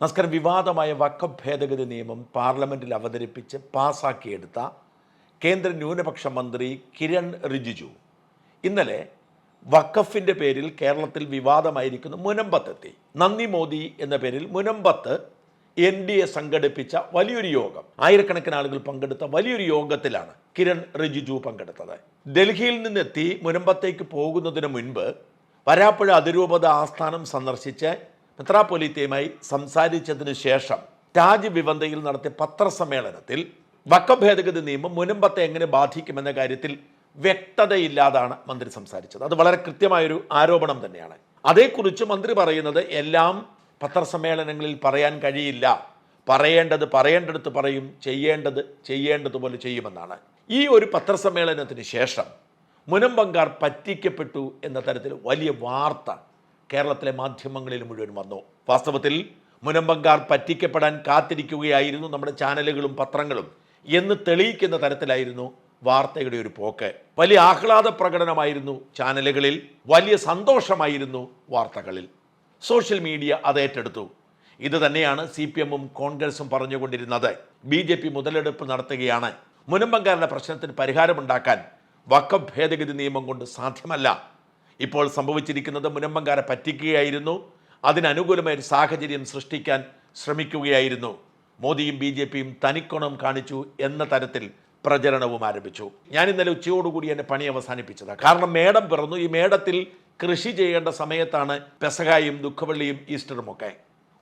നമസ്കാരം വിവാദമായ വഖഫ് ഭേദഗതി നിയമം പാർലമെന്റിൽ അവതരിപ്പിച്ച് പാസാക്കിയെടുത്ത കേന്ദ്ര ന്യൂനപക്ഷ മന്ത്രി കിരൺ റിജിജു. ഇന്നലെ വഖഫിന്റെ പേരിൽ കേരളത്തിൽ വിവാദമായിരിക്കുന്ന മുനമ്പത്തെത്തി. നന്ദി മോദി എന്ന പേരിൽ മുനമ്പത്ത് എൻ ഡി എ സംഘടിപ്പിച്ച വലിയൊരു യോഗം. ആയിരക്കണക്കിന് ആളുകൾ പങ്കെടുത്ത വലിയൊരു യോഗത്തിലാണ് കിരൺ റിജിജു പങ്കെടുത്തത്. ഡൽഹിയിൽ നിന്നെത്തി മുനമ്പത്തേക്ക് പോകുന്നതിന് മുൻപ് വരാപ്പുഴ അതിരൂപത ആസ്ഥാനം സന്ദർശിച്ച് മെത്രാപ്പൊലീത്തയുമായി സംസാരിച്ചതിന് ശേഷം താജ് വിവന്തയിൽ നടത്തിയ പത്രസമ്മേളനത്തിൽ വക്കം ഭേദഗതി നിയമം മുനമ്പത്തെ എങ്ങനെ ബാധിക്കുമെന്ന കാര്യത്തിൽ വ്യക്തതയില്ലാതാണ് മന്ത്രി സംസാരിച്ചത്. അത് വളരെ കൃത്യമായൊരു ആരോപണം തന്നെയാണ്. അതേക്കുറിച്ച് മന്ത്രി പറയുന്നത് എല്ലാം പത്രസമ്മേളനങ്ങളിൽ പറയാൻ കഴിയില്ല. പറയേണ്ടത് പറയേണ്ടടുത്ത് പറയും ചെയ്യേണ്ടത് ചെയ്യേണ്ടതുപോലെ ചെയ്യുമെന്നാണ്. ഈ ഒരു പത്രസമ്മേളനത്തിന് ശേഷം മുനമ്പങ്കാർ പറ്റിക്കപ്പെട്ടു എന്ന തരത്തിൽ വലിയ വാർത്ത കേരളത്തിലെ മാധ്യമങ്ങളിൽ മുഴുവൻ വന്നു. വാസ്തവത്തിൽ മുനമ്പങ്കാർ പറ്റിക്കപ്പെടാൻ കാത്തിരിക്കുകയായിരുന്നു നമ്മുടെ ചാനലുകളും പത്രങ്ങളും എന്ന് തെളിയിക്കുന്ന തരത്തിലായിരുന്നു വാർത്തയുടെ ഒരു പോക്ക്. വലിയ ആഹ്ലാദ പ്രകടനമായിരുന്നു ചാനലുകളിൽ വലിയ സന്തോഷമായിരുന്നു വാർത്തകളിൽ. സോഷ്യൽ മീഡിയ അത് ഏറ്റെടുത്തു. ഇത് തന്നെയാണ് സി പി എമ്മും കോൺഗ്രസും പറഞ്ഞുകൊണ്ടിരുന്നത്. ബി ജെ പി മുതലെടുപ്പ് നടത്തുകയാണ്. മുനമ്പങ്കാരുടെ പ്രശ്നത്തിന് പരിഹാരമുണ്ടാക്കാൻ വക്കം ഭേദഗതി നിയമം കൊണ്ട് സാധ്യമല്ല. ഇപ്പോൾ സംഭവിച്ചിരിക്കുന്നത് മുനമ്പങ്കാരെ പറ്റിക്കുകയായിരുന്നു. അതിനനുകൂലമായ ഒരു സാഹചര്യം സൃഷ്ടിക്കാൻ ശ്രമിക്കുകയായിരുന്നു. മോദിയും ബി ജെ പിയും തനിക്കൊണം കാണിച്ചു എന്ന തരത്തിൽ പ്രചരണവും ആരംഭിച്ചു. ഞാൻ ഇന്നലെ ഉച്ചയോടുകൂടി എന്റെ പണി അവസാനിപ്പിച്ചതാണ്. കാരണം മേടം പിറന്നു. ഈ മേടത്തിൽ കൃഷി ചെയ്യേണ്ട സമയത്താണ് പെസഹായും ദുഃഖവള്ളിയും ഈസ്റ്ററും ഒക്കെ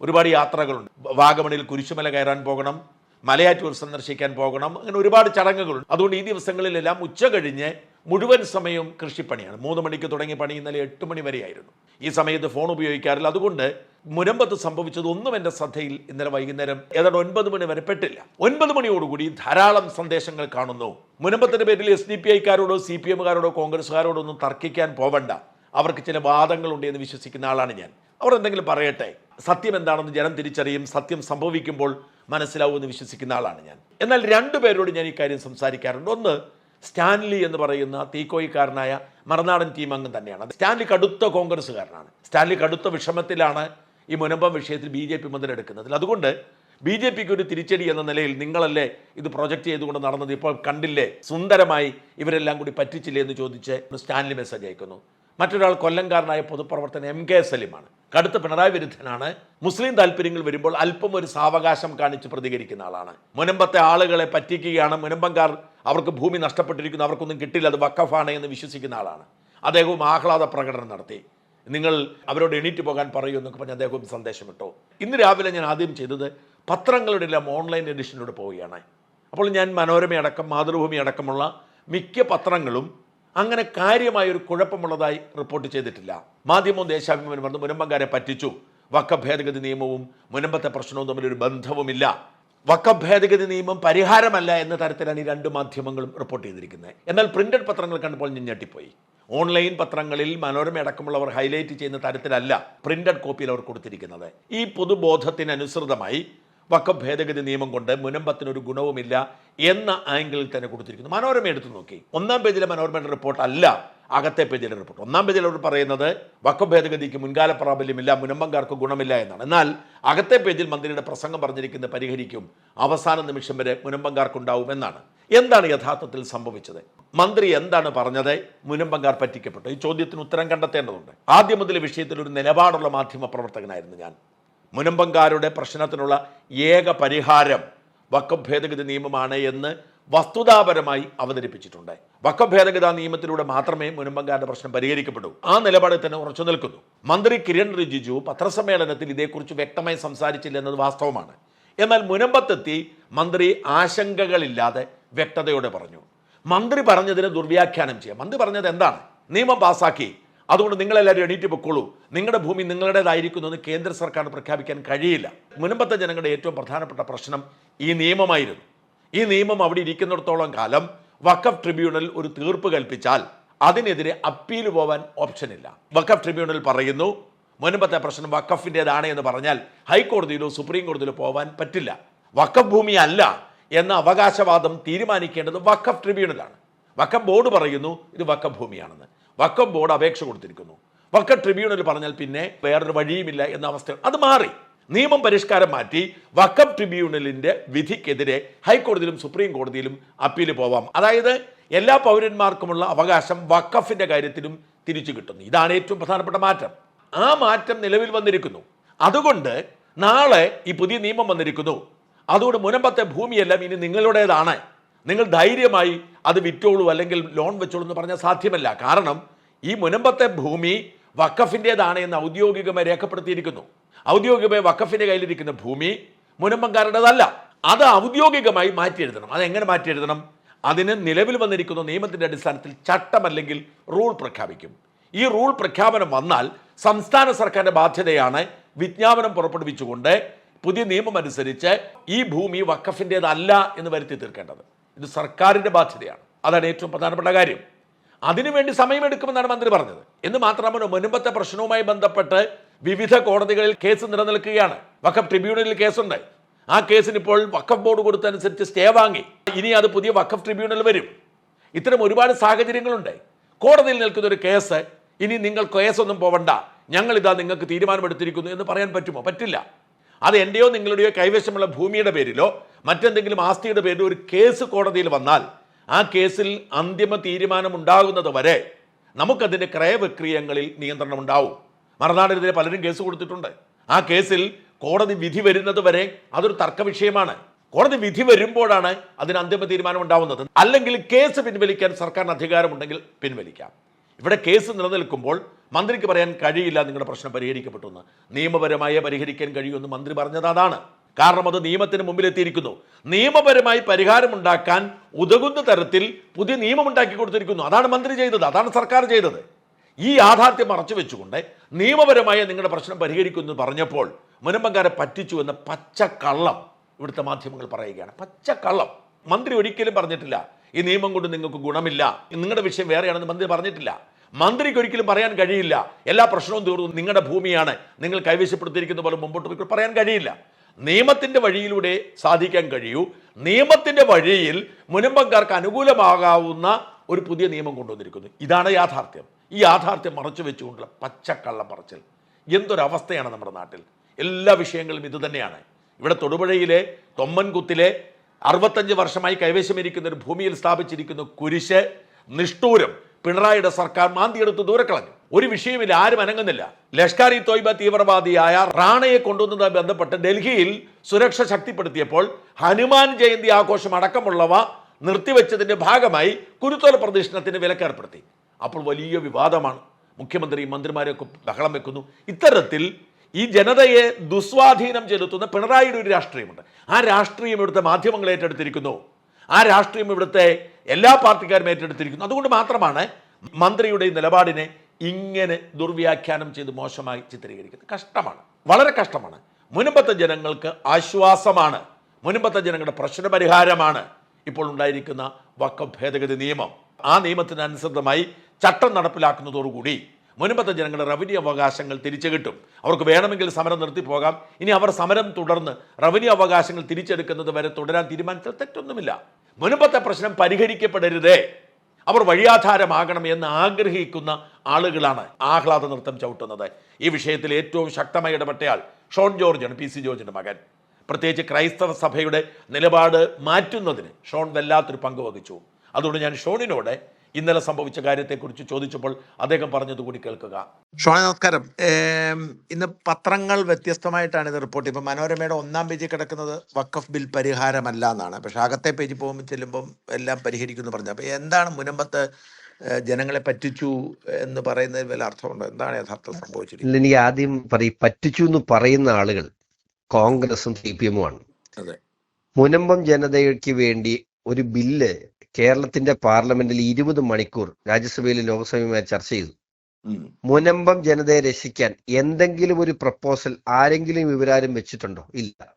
ഒരുപാട് യാത്രകളുണ്ട്. വാഗമണിൽ കുരിശുമല കയറാൻ പോകണം. മലയാറ്റൂർ സന്ദർശിക്കാൻ പോകണം. അങ്ങനെ ഒരുപാട് ചടങ്ങുകളുണ്ട്. അതുകൊണ്ട് ഈ ദിവസങ്ങളിലെല്ലാം ഉച്ച കഴിഞ്ഞ് മുഴുവൻ സമയവും കൃഷിപ്പണിയാണ്. മൂന്ന് മണിക്ക് തുടങ്ങിയ പണി ഇന്നലെ എട്ട് മണി വരെയായിരുന്നു. ഈ സമയത്ത് ഫോൺ ഉപയോഗിക്കാറില്ല. അതുകൊണ്ട് മുരമ്പത്ത് സംഭവിച്ചത് ഒന്നും എന്റെ ശ്രദ്ധയിൽ ഇന്നലെ വൈകുന്നേരം ഏതാണ്ട് ഒൻപത് മണി വരെ പെട്ടില്ല. ഒൻപത് മണിയോടുകൂടി ധാരാളം സന്ദേശങ്ങൾ കാണുന്നു. മുനമ്പത്തിന്റെ പേരിൽ എസ് ഡി പി ഐക്കാരോടോ സി പി എമ്മുകാരോടോ കോൺഗ്രസ്സുകാരോടോ ഒന്നും തർക്കിക്കാൻ പോവണ്ട. അവർക്ക് ചില വാദങ്ങളുണ്ട് എന്ന് വിശ്വസിക്കുന്ന ആളാണ് ഞാൻ. അവർ എന്തെങ്കിലും പറയട്ടെ? സത്യം എന്താണെന്ന് ജനം തിരിച്ചറിയും. സത്യം സംഭവിക്കുമ്പോൾ മനസ്സിലാവുമെന്ന് വിശ്വസിക്കുന്ന ആളാണ് ഞാൻ. എന്നാൽ രണ്ടുപേരോട് ഞാൻ ഈ കാര്യം സംസാരിക്കാറുണ്ട്. ഒന്ന് സ്റ്റാൻലി എന്ന് പറയുന്ന തീക്കോയിക്കാരനായ മറുനാടൻ ടീം അംഗം തന്നെയാണ് സ്റ്റാൻലി കടുത്ത കോൺഗ്രസ്സുകാരനാണ്. സ്റ്റാൻലി കടുത്ത വിഷമത്തിലാണ് ഈ മുനമ്പം വിഷയത്തിൽ ബി ജെ പി മുതലെടുക്കുന്നത് അതുകൊണ്ട് ബി ജെ പിക്ക് ഒരു തിരിച്ചടി എന്ന നിലയിൽ നിങ്ങളല്ലേ ഇത് പ്രൊജക്റ്റ് ചെയ്തുകൊണ്ട് നടന്നത് ഇപ്പോൾ കണ്ടില്ലേ? സുന്ദരമായി ഇവരെല്ലാം കൂടി പറ്റിച്ചില്ലേ എന്ന് ചോദിച്ച് സ്റ്റാൻലി മെസ്സേജ് അയക്കുന്നു. മറ്റൊരാൾ കൊല്ലംകാരനായ പൊതുപ്രവർത്തകൻ എം കെ സലീമാണ്. കടുത്ത പിണറായി വിരുദ്ധനാണ്. മുസ്ലിം താല്പര്യങ്ങൾ വരുമ്പോൾ അല്പം ഒരു സാവകാശം കാണിച്ച് പ്രതികരിക്കുന്ന ആളാണ്. മുനമ്പത്തെ ആളുകളെ പറ്റിക്കുകയാണ് മുനമ്പങ്കാർ അവർക്ക് ഭൂമി നഷ്ടപ്പെട്ടിരിക്കുന്നു അവർക്കൊന്നും കിട്ടില്ല അത് വക്കഫാണ് എന്ന് വിശ്വസിക്കുന്ന ആളാണ്. അദ്ദേഹവും ആഹ്ലാദ പ്രകടനം നടത്തി. നിങ്ങൾ അവരോട് എണീറ്റ് പോകാൻ പറയൂ എന്നൊക്കെ പറഞ്ഞ് അദ്ദേഹവും സന്ദേശം ഇട്ടു ഇന്ന് രാവിലെ ഞാൻ ആദ്യം ചെയ്തത് പത്രങ്ങളുടെ എല്ലാം ഓൺലൈൻ എഡിഷനിലൂടെ പോവുകയാണ്. അപ്പോൾ ഞാൻ മനോരമ അടക്കം മാതൃഭൂമി അടക്കമുള്ള മിക്ക പത്രങ്ങളും അങ്ങനെ കാര്യമായ ഒരു കുഴപ്പമുള്ളതായി റിപ്പോർട്ട് ചെയ്തിട്ടില്ല. മാധ്യമവും ദേശാഭിമാനം വന്ന് മുനമ്പങ്കാരെ പറ്റിച്ചു. വക്കഫ് ഭേദഗതി നിയമവും മുനമ്പത്തെ പ്രശ്നവും തമ്മിലൊരു ബന്ധവുമില്ല. വക്കഫ് ഭേദഗതി നിയമം പരിഹാരമല്ല എന്ന തരത്തിലാണ് ഈ രണ്ട് മാധ്യമങ്ങളും റിപ്പോർട്ട് ചെയ്തിരിക്കുന്നത്. എന്നാൽ പ്രിന്റഡ് പത്രങ്ങൾ കണ്ടപ്പോൾ ഞാൻ ഞെട്ടിപ്പോയി. ഓൺലൈൻ പത്രങ്ങളിൽ മനോരമ അടക്കമുള്ളവർ ഹൈലൈറ്റ് ചെയ്യുന്ന തരത്തിലല്ല പ്രിന്റഡ് കോപ്പിയിൽ അവർ കൊടുത്തിരിക്കുന്നത്. ഈ പൊതുബോധത്തിനനുസൃതമായി വക്കഫ് ഭേദഗതി നിയമം കൊണ്ട് മുനമ്പത്തിനൊരു ഗുണവുമില്ല എന്ന ആംഗിളിൽ തന്നെ കൊടുത്തിരിക്കുന്നു. മനോരമ എടുത്തു നോക്കി. ഒന്നാം പേജിലെ മനോരമയുടെ റിപ്പോർട്ട് അല്ല അകത്തെ പേജിലെ റിപ്പോർട്ട് ഒന്നാം പേജിൽ അവർ പറയുന്നത് വക്കം ഭേദഗതിക്ക് മുൻകാല പ്രാബല്യമില്ല മുനമ്പങ്കാർക്ക് ഗുണമില്ല എന്നാണ്. എന്നാൽ അകത്തെ പേജിൽ മന്ത്രിയുടെ പ്രസംഗം പറഞ്ഞിരിക്കുന്നത് പരിഹരിക്കും അവസാന നിമിഷം വരെ മുനമ്പങ്കാർക്കുണ്ടാവും എന്നാണ്. എന്താണ് യഥാർത്ഥത്തിൽ സംഭവിച്ചത്? മന്ത്രി എന്താണ് പറഞ്ഞത്? മുനമ്പങ്കാർ പറ്റിക്കപ്പെട്ടു. ഈ ചോദ്യത്തിന് ഉത്തരം കണ്ടെത്തേണ്ടതുണ്ട്. ആദ്യം മുതൽ വിഷയത്തിൽ ഒരു നിലപാടുള്ള മാധ്യമ പ്രവർത്തകനായിരുന്നു ഞാൻ. മുനമ്പങ്കാരുടെ പ്രശ്നത്തിനുള്ള ഏക പരിഹാരം വക്കം ഭേദഗതി നിയമമാണ് എന്ന് വസ്തുതാപരമായി അവതരിപ്പിച്ചിട്ടുണ്ട്. വക്കം നിയമത്തിലൂടെ മാത്രമേ മുനമ്പങ്കാരുടെ പ്രശ്നം പരിഹരിക്കപ്പെടൂ. ആ നിലപാടിൽ തന്നെ ഉറച്ചു നിൽക്കുന്നു. മന്ത്രി കിരൺ റിജിജു പത്രസമ്മേളനത്തിൽ ഇതേക്കുറിച്ച് വ്യക്തമായി സംസാരിച്ചില്ല എന്നത് വാസ്തവമാണ്. എന്നാൽ മുനമ്പത്തെത്തി മന്ത്രി ആശങ്കകളില്ലാതെ വ്യക്തതയോടെ പറഞ്ഞു. മന്ത്രി പറഞ്ഞതിന് ദുർവ്യാഖ്യാനം ചെയ്യാം. മന്ത്രി പറഞ്ഞത് എന്താണ്? നിയമം പാസാക്കി. അതുകൊണ്ട് നിങ്ങളെല്ലാവരും എണീറ്റ് പൊക്കോളൂ. നിങ്ങളുടെ ഭൂമി നിങ്ങളുടേതായിരിക്കുന്നു എന്ന് കേന്ദ്ര സർക്കാർ പ്രഖ്യാപിക്കാൻ കഴിയില്ല. മുൻപത്തെ ജനങ്ങളുടെ ഏറ്റവും പ്രധാനപ്പെട്ട പ്രശ്നം ഈ നിയമമായിരുന്നു. ഈ നിയമം അവിടെ ഇരിക്കുന്നിടത്തോളം കാലം വഖഫ് ട്രിബ്യൂണൽ ഒരു തീർപ്പ് കൽപ്പിച്ചാൽ അതിനെതിരെ അപ്പീൽ പോവാൻ ഓപ്ഷനില്ല വഖഫ് ട്രിബ്യൂണൽ പറയുന്നു മുൻപത്തെ പ്രശ്നം വഖഫിന്റെതാണ് എന്ന് പറഞ്ഞാൽ ഹൈക്കോടതിയിലോ സുപ്രീം കോടതിയിലോ പോവാൻ പറ്റില്ല. വഖഫ് ഭൂമി അല്ല എന്ന അവകാശവാദം തീരുമാനിക്കേണ്ടത് വഖഫ് ട്രിബ്യൂണലാണ് വഖഫ് ബോർഡ് പറയുന്നു ഇത് വഖഫ് ഭൂമിയാണെന്ന്. വഖഫ് ബോർഡ് അപേക്ഷ കൊടുത്തിരിക്കുന്നു. വഖഫ് ട്രിബ്യൂണൽ പറഞ്ഞാൽ പിന്നെ വേറൊരു വഴിയുമില്ല എന്ന അവസ്ഥ. അത് മാറി. നിയമം പരിഷ്കാരം മാറ്റി വക്കം ട്രിബ്യൂണലിന്റെ വിധിക്കെതിരെ ഹൈക്കോടതിയിലും സുപ്രീം കോടതിയിലും അപ്പീൽ പോവാം. അതായത് എല്ലാ പൗരന്മാർക്കുമുള്ള അവകാശം വക്കഫിന്റെ കാര്യത്തിലും തിരിച്ചു കിട്ടുന്നു. ഇതാണ് ഏറ്റവും പ്രധാനപ്പെട്ട മാറ്റം. ആ മാറ്റം നിലവിൽ വന്നിരിക്കുന്നു. അതുകൊണ്ട് നാളെ ഈ പുതിയ നിയമം വന്നിരിക്കുന്നു. അതുകൊണ്ട് മുനമ്പത്തെ ഭൂമിയെല്ലാം ഇനി നിങ്ങളുടേതാണ്. നിങ്ങൾ ധൈര്യമായി അത് വിറ്റോളൂ അല്ലെങ്കിൽ ലോൺ വെച്ചോളൂ എന്ന് പറഞ്ഞാൽ സാധ്യമല്ല. കാരണം ഈ മുനമ്പത്തെ ഭൂമി വക്കഫിന്റെതാണ് എന്ന് ഔദ്യോഗികമായി രേഖപ്പെടുത്തിയിരിക്കുന്നു. ഔദ്യോഗികമായി വക്കഫിന്റെ കയ്യിലിരിക്കുന്ന ഭൂമി മുനമ്പങ്കാരുടേതല്ല. അത് ഔദ്യോഗികമായി മാറ്റി എഴുതണം അതെങ്ങനെ മാറ്റി എഴുതണം അതിന് നിലവിൽ വന്നിരിക്കുന്ന നിയമത്തിന്റെ അടിസ്ഥാനത്തിൽ ചട്ടം അല്ലെങ്കിൽ റൂൾ പ്രഖ്യാപിക്കും. ഈ റൂൾ പ്രഖ്യാപനം വന്നാൽ സംസ്ഥാന സർക്കാരിന്റെ ബാധ്യതയാണ് വിജ്ഞാപനം പുറപ്പെടുവിച്ചുകൊണ്ട് പുതിയ നിയമം അനുസരിച്ച് ഈ ഭൂമി വഖഫിന്റേതല്ല എന്ന് വരുത്തി തീർക്കേണ്ടത്. ഇത് സർക്കാരിന്റെ ബാധ്യതയാണ്. അതാണ് ഏറ്റവും പ്രധാനപ്പെട്ട കാര്യം. അതിനുവേണ്ടി സമയമെടുക്കുമെന്നാണ് മന്ത്രി പറഞ്ഞത്. എന്ന് മാത്രമല്ല മുൻപത്തെ പ്രശ്നവുമായി ബന്ധപ്പെട്ട് വിവിധ കോടതികളിൽ കേസ് നിലനിൽക്കുകയാണ്. വഖഫ് ട്രിബ്യൂണലിൽ കേസുണ്ട്. ആ കേസിന് ഇപ്പോൾ വഖഫ് ബോർഡ് കൊടുത്തനുസരിച്ച് സ്റ്റേ വാങ്ങി. ഇനി അത് പുതിയ വഖഫ് ട്രിബ്യൂണൽ വരും. ഇത്തരം ഒരുപാട് സാഹചര്യങ്ങളുണ്ട്. കോടതിയിൽ നിൽക്കുന്ന ഒരു കേസ് ഇനി നിങ്ങൾ കേസൊന്നും പോവണ്ട. ഞങ്ങളിതാ നിങ്ങൾക്ക് തീരുമാനമെടുത്തിരിക്കുന്നു എന്ന് പറയാൻ പറ്റുമോ? പറ്റില്ല. അത് എന്റെയോ നിങ്ങളുടെയോ കൈവശമുള്ള ഭൂമിയുടെ പേരിലോ മറ്റെന്തെങ്കിലും ആസ്തിയുടെ പേരിലോ ഒരു കേസ് കോടതിയിൽ വന്നാൽ ആ കേസിൽ അന്തിമ തീരുമാനമുണ്ടാകുന്നത് വരെ നമുക്കതിന്റെ ക്രയവിക്രയങ്ങളിൽ നിയന്ത്രണം ഉണ്ടാവും മറുനാടിനെതിരെ പലരും കേസ് കൊടുത്തിട്ടുണ്ട്. ആ കേസിൽ കോടതി വിധി വരുന്നത് വരെ അതൊരു തർക്ക വിഷയമാണ്. കോടതി വിധി വരുമ്പോഴാണ് അതിന് അന്തിമ തീരുമാനം ഉണ്ടാവുന്നത്. അല്ലെങ്കിൽ കേസ് പിൻവലിക്കാൻ സർക്കാരിന് അധികാരമുണ്ടെങ്കിൽ പിൻവലിക്കാം. ഇവിടെ കേസ് നിലനിൽക്കുമ്പോൾ മന്ത്രിക്ക് പറയാൻ കഴിയില്ല നിങ്ങളുടെ പ്രശ്നം പരിഹരിക്കപ്പെട്ടു എന്ന് നിയമപരമായി പരിഹരിക്കാൻ കഴിയുമെന്ന് മന്ത്രി പറഞ്ഞത് അതാണ്. കാരണം അത് നിയമത്തിന് മുമ്പിലെത്തിയിരിക്കുന്നു. നിയമപരമായി പരിഹാരമുണ്ടാക്കാൻ ഉതകുന്ന തരത്തിൽ പുതിയ നിയമം ഉണ്ടാക്കി കൊടുത്തിരിക്കുന്നു. അതാണ് മന്ത്രി ചെയ്തത്. അതാണ് സർക്കാർ ചെയ്തത്. ഈ യാഥാർത്ഥ്യം മറച്ചു വെച്ചുകൊണ്ട് നിയമപരമായി നിങ്ങളുടെ പ്രശ്നം പരിഹരിക്കുമെന്ന് പറഞ്ഞപ്പോൾ മുനമ്പങ്കാരെ പറ്റിച്ചു എന്ന പച്ചക്കള്ളം ഇവിടുത്തെ മാധ്യമങ്ങൾ പറയുകയാണ്. പച്ചക്കള്ളം. മന്ത്രി ഒരിക്കലും പറഞ്ഞിട്ടില്ല ഈ നിയമം കൊണ്ട് നിങ്ങൾക്ക് ഗുണമില്ല. നിങ്ങളുടെ വിഷയം വേറെയാണെന്ന് മന്ത്രി പറഞ്ഞിട്ടില്ല. മന്ത്രിക്ക് ഒരിക്കലും പറയാൻ കഴിയില്ല. എല്ലാ പ്രശ്നവും തീർന്നു. നിങ്ങളുടെ ഭൂമിയാണ്. നിങ്ങൾ കൈവശപ്പെടുത്തിയിരിക്കുന്ന പോലെ മുമ്പോട്ട് പോയി പറയാൻ കഴിയില്ല. നിയമത്തിന്റെ വഴിയിലൂടെ സാധിക്കാൻ കഴിയൂ. നിയമത്തിന്റെ വഴിയിൽ മുനമ്പങ്കാർക്ക് അനുകൂലമാകാവുന്ന ഒരു പുതിയ നിയമം കൊണ്ടുവന്നിരിക്കുന്നു. ഇതാണ് യാഥാർത്ഥ്യം. ഈ യാഥാർത്ഥ്യം മറച്ചു വെച്ചുകൊണ്ടുള്ള പച്ചക്കള്ളം പറച്ചിൽ. എന്തൊരവസ്ഥയാണ് നമ്മുടെ നാട്ടിൽ? എല്ലാ വിഷയങ്ങളും ഇതുതന്നെയാണ് ഇവിടെ തൊടുപുഴയിലെ തൊമ്മൻകുത്തിലെ അറുപത്തഞ്ച് വർഷമായി കൈവശമിരിക്കുന്ന ഒരു ഭൂമിയിൽ സ്ഥാപിച്ചിരിക്കുന്ന കുരിശ് നിഷ്ഠൂരം പിണറായിയുടെ സർക്കാർ മാന്തിയെടുത്ത് ദൂരക്കളഞ്ഞു. ഒരു വിഷയമില്ല ആരും അനങ്ങുന്നില്ല. ലഷ്കർ ഇ തോയ്ബ തീവ്രവാദിയായ റാണയെ കൊണ്ടുവന്നതുമായി ബന്ധപ്പെട്ട് ഡൽഹിയിൽ സുരക്ഷ ശക്തിപ്പെടുത്തിയപ്പോൾ ഹനുമാൻ ജയന്തി ആഘോഷം അടക്കമുള്ളവ നിർത്തിവെച്ചതിന്റെ ഭാഗമായി കുരുത്തോല പ്രദർശനത്തിന് വിലക്കേർപ്പെടുത്തി. അപ്പോൾ വലിയ വിവാദമാണ്. മുഖ്യമന്ത്രി മന്ത്രിമാരെയൊക്കെ ബഹളം വെക്കുന്നു. ഇത്തരത്തിൽ ഈ ജനതയെ ദുസ്വാധീനം ചെലുത്തുന്ന പിണറായിയുടെ ഒരു രാഷ്ട്രീയമുണ്ട്. ആ രാഷ്ട്രീയം ഇവിടുത്തെ മാധ്യമങ്ങൾ ഏറ്റെടുത്തിരിക്കുന്നു. ആ രാഷ്ട്രീയം ഇവിടുത്തെ എല്ലാ പാർട്ടിക്കാരും ഏറ്റെടുത്തിരിക്കുന്നു. അതുകൊണ്ട് മാത്രമാണ് മന്ത്രിയുടെ നിലപാടിനെ ഇങ്ങനെ ദുർവ്യാഖ്യാനം ചെയ്ത് മോശമായി ചിത്രീകരിക്കുന്നത്. കഷ്ടമാണ്. വളരെ കഷ്ടമാണ്. മുൻപത്തെ ജനങ്ങൾക്ക് ആശ്വാസമാണ്. മുൻപത്തെ ജനങ്ങളുടെ പ്രശ്നപരിഹാരമാണ് ഇപ്പോൾ ഉണ്ടായിരിക്കുന്ന വക്കഭേദഗതി നിയമം. ആ നിയമത്തിനനുസൃതമായി ചട്ടം നടപ്പിലാക്കുന്നതോടുകൂടി മുൻപത്തെ ജനങ്ങളുടെ റവന്യൂ അവകാശങ്ങൾ തിരിച്ചു കിട്ടും അവർക്ക് വേണമെങ്കിൽ സമരം നിർത്തി പോകാം. ഇനി അവർ സമരം തുടർന്ന് റവന്യൂ അവകാശങ്ങൾ തിരിച്ചെടുക്കുന്നത് വരെ തുടരാൻ തീരുമാനിച്ചാൽ തെറ്റൊന്നുമില്ല. മുൻപത്തെ പ്രശ്നം പരിഹരിക്കപ്പെടരുതേ. അവർ വഴിയാധാരമാകണം എന്ന് ആഗ്രഹിക്കുന്ന ആളുകളാണ് ആഹ്ലാദ നൃത്തം ചവിട്ടുന്നത്. ഈ വിഷയത്തിൽ ഏറ്റവും ശക്തമായി ഇടപെട്ടയാൾ ഷോൺ ജോർജാണ് പി സി ജോർജിന്റെ മകൻ. പ്രത്യേകിച്ച് ക്രൈസ്തവ സഭയുടെ നിലപാട് മാറ്റുന്നതിന് ഷോൺ വല്ലാത്തൊരു പങ്ക് വഹിച്ചു. അതുകൊണ്ട് ഞാൻ ഷോണിനോട് ഇന്നലെ സംഭവിച്ച കാര്യത്തെക്കുറിച്ച് ചോദിച്ചപ്പോൾ അദ്ദേഹം പറഞ്ഞത് കൂടി കേൾക്കുക. ഷോണ നമസ്കാരം. ഇന്ന് പത്രങ്ങൾ വ്യത്യസ്തമായിട്ടാണ് ഇത് റിപ്പോർട്ട് ഇപ്പം മനോരമയുടെ ഒന്നാം പേജിൽ കിടക്കുന്നത് വക്കഫ് ബിൽ പരിഹാരമല്ല എന്നാണ്. പക്ഷെ അകത്തെ പേജിൽ പോകുമ്പോൾ ചെല്ലുമ്പം എല്ലാം പരിഹരിക്കുമെന്ന് പറഞ്ഞു അപ്പോൾ എന്താണ് മുനമ്പത്ത് ജനങ്ങളെ പറ്റിച്ചു എന്ന് പറയുന്നതിൽ വല്ല അർത്ഥമുണ്ടോ? എന്താണ് യഥാർത്ഥം സംഭവിച്ചിരിക്കുന്നത്? എനിക്ക് ആദ്യം പറയും പറ്റിച്ചു എന്ന് പറയുന്ന ആളുകൾ കോൺഗ്രസും സി പി എമ്മും ആണ്. അതെ. മുനമ്പം ജനതയ്ക്ക് വേണ്ടി ഒരു ബില്ല് കേരളത്തിന്റെ പാർലമെന്റിൽ ഇരുപത് മണിക്കൂർ രാജ്യസഭയിൽ ലോക്സഭയുമായി ചർച്ച ചെയ്തു. മുനമ്പം ജനതയെ രക്ഷിക്കാൻ എന്തെങ്കിലും ഒരു പ്രപ്പോസൽ ആരെങ്കിലും ഇവരാരും വെച്ചിട്ടുണ്ടോ? ഇല്ല.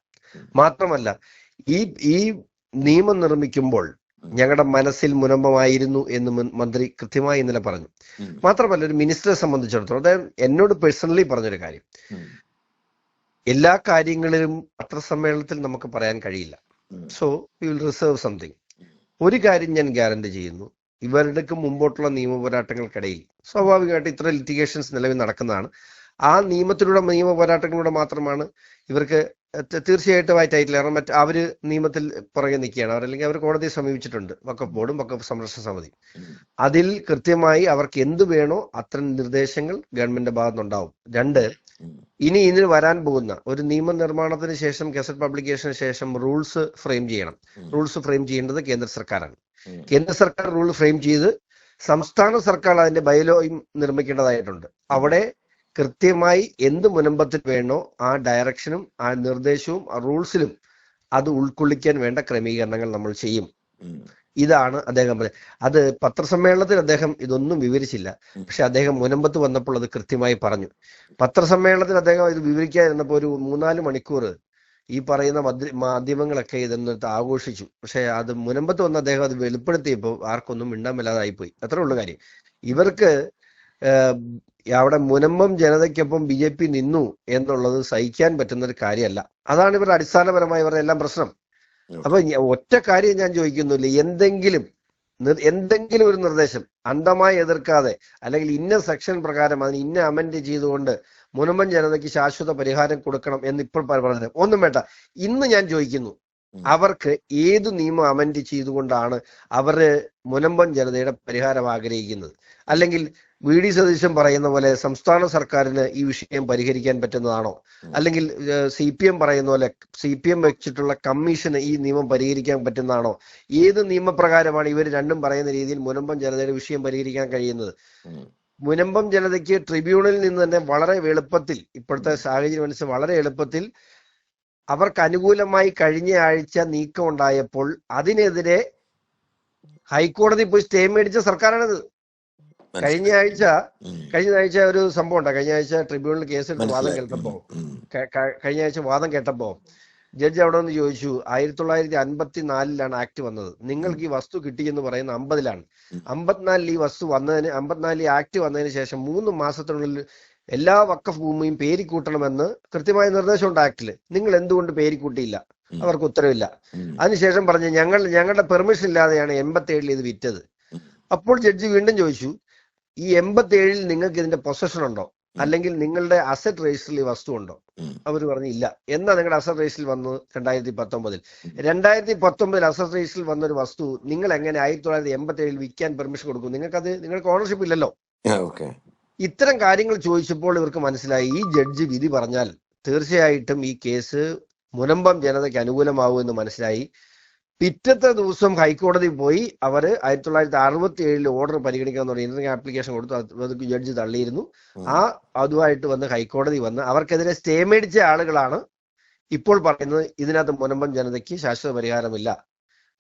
മാത്രമല്ല ഈ ഈ നിയമം നിർമ്മിക്കുമ്പോൾ ഞങ്ങളുടെ മനസ്സിൽ മുനമ്പമായിരുന്നു എന്ന് മന്ത്രി കൃത്യമായി ഇന്നലെ പറഞ്ഞു. മാത്രമല്ല ഒരു മിനിസ്റ്ററെ സംബന്ധിച്ചിടത്തോളം അദ്ദേഹം എന്നോട് പേഴ്സണലി പറഞ്ഞൊരു കാര്യം. എല്ലാ കാര്യങ്ങളിലും പത്രസമ്മേളനത്തിൽ നമുക്ക് പറയാൻ കഴിയില്ല. So we will reserve something ഒരു കാര്യം ഞാൻ ഗ്യാരണ്ടി ചെയ്യുന്നു. ഇവരുടെക്ക് മുമ്പോട്ടുള്ള നിയമ പോരാട്ടങ്ങൾക്കിടയിൽ സ്വാഭാവികമായിട്ട് ഇത്ര ലിറ്റിഗേഷൻസ് നിലവിൽ നടക്കുന്നതാണ്. ആ നിയമത്തിലൂടെ നിയമ പോരാട്ടങ്ങളിലൂടെ മാത്രമാണ് ഇവർക്ക് തീർച്ചയായിട്ടും ആയിട്ടായിട്ടില്ല കാരണം മറ്റ് അവർ നിയമത്തിൽ പുറകെ നിൽക്കുകയാണ്. അവർ അല്ലെങ്കിൽ അവർ കോടതിയെ സമീപിച്ചിട്ടുണ്ട്. വക്കഫ് ബോർഡും വക്കഫ് സംരക്ഷണ സമിതി അതിൽ കൃത്യമായി അവർക്ക് എന്ത് വേണോ അത്തരം നിർദ്ദേശങ്ങൾ ഗവൺമെന്റിന്റെ ഭാഗത്തുനിന്നുണ്ടാവും. രണ്ട് ഇനി ഇതിന് വരാൻ പോകുന്ന ഒരു നിയമനിർമ്മാണത്തിന് ശേഷം ഗസറ്റ് പബ്ലിക്കേഷന് ശേഷം റൂൾസ് ഫ്രെയിം ചെയ്യണം. റൂൾസ് ഫ്രെയിം ചെയ്യേണ്ടത് കേന്ദ്ര സർക്കാരാണ്. കേന്ദ്ര സർക്കാർ റൂൾ ഫ്രെയിം ചെയ്ത് സംസ്ഥാന സർക്കാർ അതിന്റെ ബയലോയും നിർമ്മിക്കേണ്ടതായിട്ടുണ്ട്. അവിടെ കൃത്യമായി എന്ത് മുനമ്പത്തിൽ വേണോ ആ ഡയറക്ഷനും ആ നിർദ്ദേശവും ആ റൂൾസിലും അത് ഉൾക്കൊള്ളിക്കാൻ വേണ്ട ക്രമീകരണങ്ങൾ നമ്മൾ ചെയ്യും. ഇതാണ് അദ്ദേഹം പറഞ്ഞത്. അത് പത്രസമ്മേളനത്തിൽ അദ്ദേഹം ഇതൊന്നും വിവരിച്ചില്ല. പക്ഷെ അദ്ദേഹം മുനമ്പത്ത് വന്നപ്പോൾ അത് കൃത്യമായി പറഞ്ഞു. പത്രസമ്മേളനത്തിൽ അദ്ദേഹം ഇത് വിവരിക്കാതിരുന്നപ്പോൾ ഒരു മൂന്നാൽ മണിക്കൂർ ഈ പറയുന്ന മാധ്യമങ്ങളൊക്കെ ഇതെന്നിട്ട് ആഘോഷിച്ചു. പക്ഷെ അത് മുനമ്പത്ത് വന്ന അദ്ദേഹം അത് വെളിപ്പെടുത്തിയപ്പോൾ ആർക്കൊന്നും മിണ്ടാമില്ലാതായിപ്പോയി. അത്രേ ഉള്ളു കാര്യം. ഇവർക്ക് അവിടെ മുനമ്പം ജനതയ്ക്കൊപ്പം ബി ജെ പി നിന്നു എന്നുള്ളത് സഹിക്കാൻ പറ്റുന്ന ഒരു കാര്യമല്ല. അതാണ് ഇവരുടെ അടിസ്ഥാനപരമായ ഇവരുടെ എല്ലാം പ്രശ്നം. അപ്പൊ ഒറ്റ കാര്യം ഞാൻ ചോദിക്കുന്നില്ല. എന്തെങ്കിലും എന്തെങ്കിലും ഒരു നിർദ്ദേശം അന്ധമായി എതിർക്കാതെ അല്ലെങ്കിൽ ഇന്ന സെക്ഷൻ പ്രകാരം അതിന് ഇന്ന അമെന്റ് ചെയ്തുകൊണ്ട് മുനമ്പൻ ജനതയ്ക്ക് ശാശ്വത പരിഹാരം കൊടുക്കണം എന്ന് ഇപ്പോൾ പറഞ്ഞത്. ഒന്നും വേണ്ട. ഇന്ന് ഞാൻ ചോദിക്കുന്നു. അവർക്ക് ഏത് നിയമം അമെന്റ് ചെയ്തുകൊണ്ടാണ് അവർ മുനമ്പൻ ജനതയുടെ പരിഹാരം ആഗ്രഹിക്കുന്നത്? അല്ലെങ്കിൽ വി ഡി സതീശൻ പറയുന്ന പോലെ സംസ്ഥാന സർക്കാരിന് ഈ വിഷയം പരിഹരിക്കാൻ പറ്റുന്നതാണോ? അല്ലെങ്കിൽ സി പി എം പറയുന്ന പോലെ സി പി എം വെച്ചിട്ടുള്ള കമ്മീഷന് ഈ നിയമം പരിഹരിക്കാൻ പറ്റുന്നതാണോ? ഏത് നിയമപ്രകാരമാണ് ഇവർ രണ്ടും പറയുന്ന രീതിയിൽ മുനമ്പം ജനതയുടെ വിഷയം പരിഹരിക്കാൻ കഴിയുന്നത്? മുനമ്പം ജനതയ്ക്ക് ട്രിബ്യൂണലിൽ നിന്ന് തന്നെ വളരെ എളുപ്പത്തിൽ ഇപ്പോഴത്തെ സാഹചര്യം അനുസരിച്ച് വളരെ എളുപ്പത്തിൽ അവർക്ക് അനുകൂലമായി കഴിഞ്ഞ ആഴ്ച നീക്കം ഉണ്ടായപ്പോൾ അതിനെതിരെ ഹൈക്കോടതി പോയി സ്റ്റേ മേടിച്ച സർക്കാരാണിത്. കഴിഞ്ഞ ആഴ്ച കഴിഞ്ഞ ആഴ്ച ഒരു സംഭവം ഉണ്ടായി കഴിഞ്ഞ ആഴ്ച ട്രിബ്യൂണൽ കേസെടുത്ത് വാദം കേട്ടപ്പോ കഴിഞ്ഞ ആഴ്ച വാദം കേട്ടപ്പോ ജഡ്ജ് അവിടെ നിന്ന് ചോദിച്ചു ആയിരത്തി തൊള്ളായിരത്തി അൻപത്തി നാലിലാണ് ആക്ട് വന്നത്. നിങ്ങൾക്ക് ഈ വസ്തു കിട്ടിയെന്ന് പറയുന്ന അമ്പതിലാണ്. അമ്പത്തിനാലിൽ ഈ വസ്തു വന്നതിന് അമ്പത്തിനാലിൽ ഈ ആക്ട് വന്നതിന് ശേഷം മൂന്ന് മാസത്തിനുള്ളിൽ എല്ലാ വക്കഫ് ഭൂമിയും പേരിക്കൂട്ടണമെന്ന് കൃത്യമായ നിർദ്ദേശമുണ്ട് ആക്ടിൽ നിങ്ങൾ എന്തുകൊണ്ട് പേരിക്കൂട്ടിയില്ല? അവർക്ക് ഉത്തരവില്ല. അതിനുശേഷം പറഞ്ഞു ഞങ്ങൾ ഞങ്ങളുടെ പെർമിഷൻ ഇല്ലാതെയാണ് എൺപത്തി ഏഴിൽ ഇത് വിറ്റത്. അപ്പോൾ ജഡ്ജി വീണ്ടും ചോദിച്ചു ഈ എൺപത്തി ഏഴിൽ നിങ്ങൾക്ക് ഇതിന്റെ പൊസഷൻ ഉണ്ടോ? അല്ലെങ്കിൽ നിങ്ങളുടെ അസറ്റ് രജിസ്റ്ററിൽ ഈ വസ്തു ഉണ്ടോ? അവർ പറഞ്ഞു ഇല്ല. എന്നാ നിങ്ങളുടെ അസറ്റ് രജിസ്റ്ററിൽ വന്നത് രണ്ടായിരത്തി പത്തൊമ്പതിൽ രണ്ടായിരത്തി പത്തൊമ്പതിൽ അസറ്റ് രജിസ്റ്ററിൽ വന്ന ഒരു വസ്തു നിങ്ങൾ എങ്ങനെ ആയിരത്തി തൊള്ളായിരത്തി എൺപത്തി ഏഴിൽ വിൽക്കാൻ പെർമിഷൻ കൊടുക്കും? നിങ്ങൾക്കത് നിങ്ങൾക്ക് ഓണർഷിപ്പ് ഇല്ലല്ലോ. ഓക്കെ ഇത്തരം കാര്യങ്ങൾ ചോദിച്ചപ്പോൾ ഇവർക്ക് മനസ്സിലായി. ഈ ജഡ്ജ് വിധി പറഞ്ഞാൽ തീർച്ചയായിട്ടും ഈ കേസ് മുനമ്പം ജനതയ്ക്ക് അനുകൂലമാവുമെന്ന് മനസ്സിലായി. പിറ്റത്തെ ദിവസം ഹൈക്കോടതി പോയി അവർ ആയിരത്തി തൊള്ളായിരത്തി അറുപത്തി ഏഴിൽ ഓർഡർ പരിഗണിക്കാൻ തുടങ്ങി ഇന്റർനെറ്റ് ആപ്ലിക്കേഷൻ കൊടുത്തു. അത് ജഡ്ജ് തള്ളിയിരുന്നു. ആ അതുമായിട്ട് വന്ന് ഹൈക്കോടതി വന്ന് അവർക്കെതിരെ സ്റ്റേ മേടിച്ച ആളുകളാണ് ഇപ്പോൾ പറയുന്നത് ഇതിനകത്ത് മുനമ്പം ജനതയ്ക്ക് ശാശ്വത പരിഹാരമില്ല.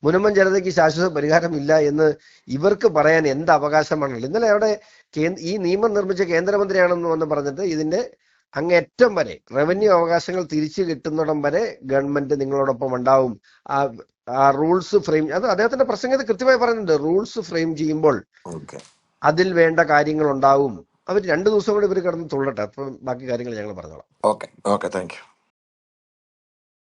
മുനമ്പൻ ജനതയ്ക്ക് ശാശ്വത പരിഹാരമില്ല എന്ന് ഇവർക്ക് പറയാൻ എന്ത് അവകാശമാണുള്ളത് ഇന്നലെ അവിടെ ഈ നിയമം നിർമ്മിച്ച കേന്ദ്രമന്ത്രിയാണെന്ന് വന്ന് പറഞ്ഞിട്ട് ഇതിന്റെ അങ്ങേറ്റം വരെ റവന്യൂ അവകാശങ്ങൾ തിരിച്ചു കിട്ടുന്നിടം വരെ ഗവൺമെന്റ് നിങ്ങളോടൊപ്പം ഉണ്ടാവും. ആ ആ റൂൾസ് ഫ്രെയിം അത് അദ്ദേഹത്തിന്റെ പ്രസംഗത്തിൽ കൃത്യമായി പറയുന്നുണ്ട്. റൂൾസ് ഫ്രെയിം ചെയ്യുമ്പോൾ അതിൽ വേണ്ട കാര്യങ്ങൾ ഉണ്ടാവും അവർ രണ്ടു ദിവസം കൂടി ഇവർ കിടന്ന് തുള്ളട്ടെ. അപ്പം ബാക്കി കാര്യങ്ങൾ ഞങ്ങൾ പറഞ്ഞോളാം. ഓക്കെ. ഓക്കെ. Thank you.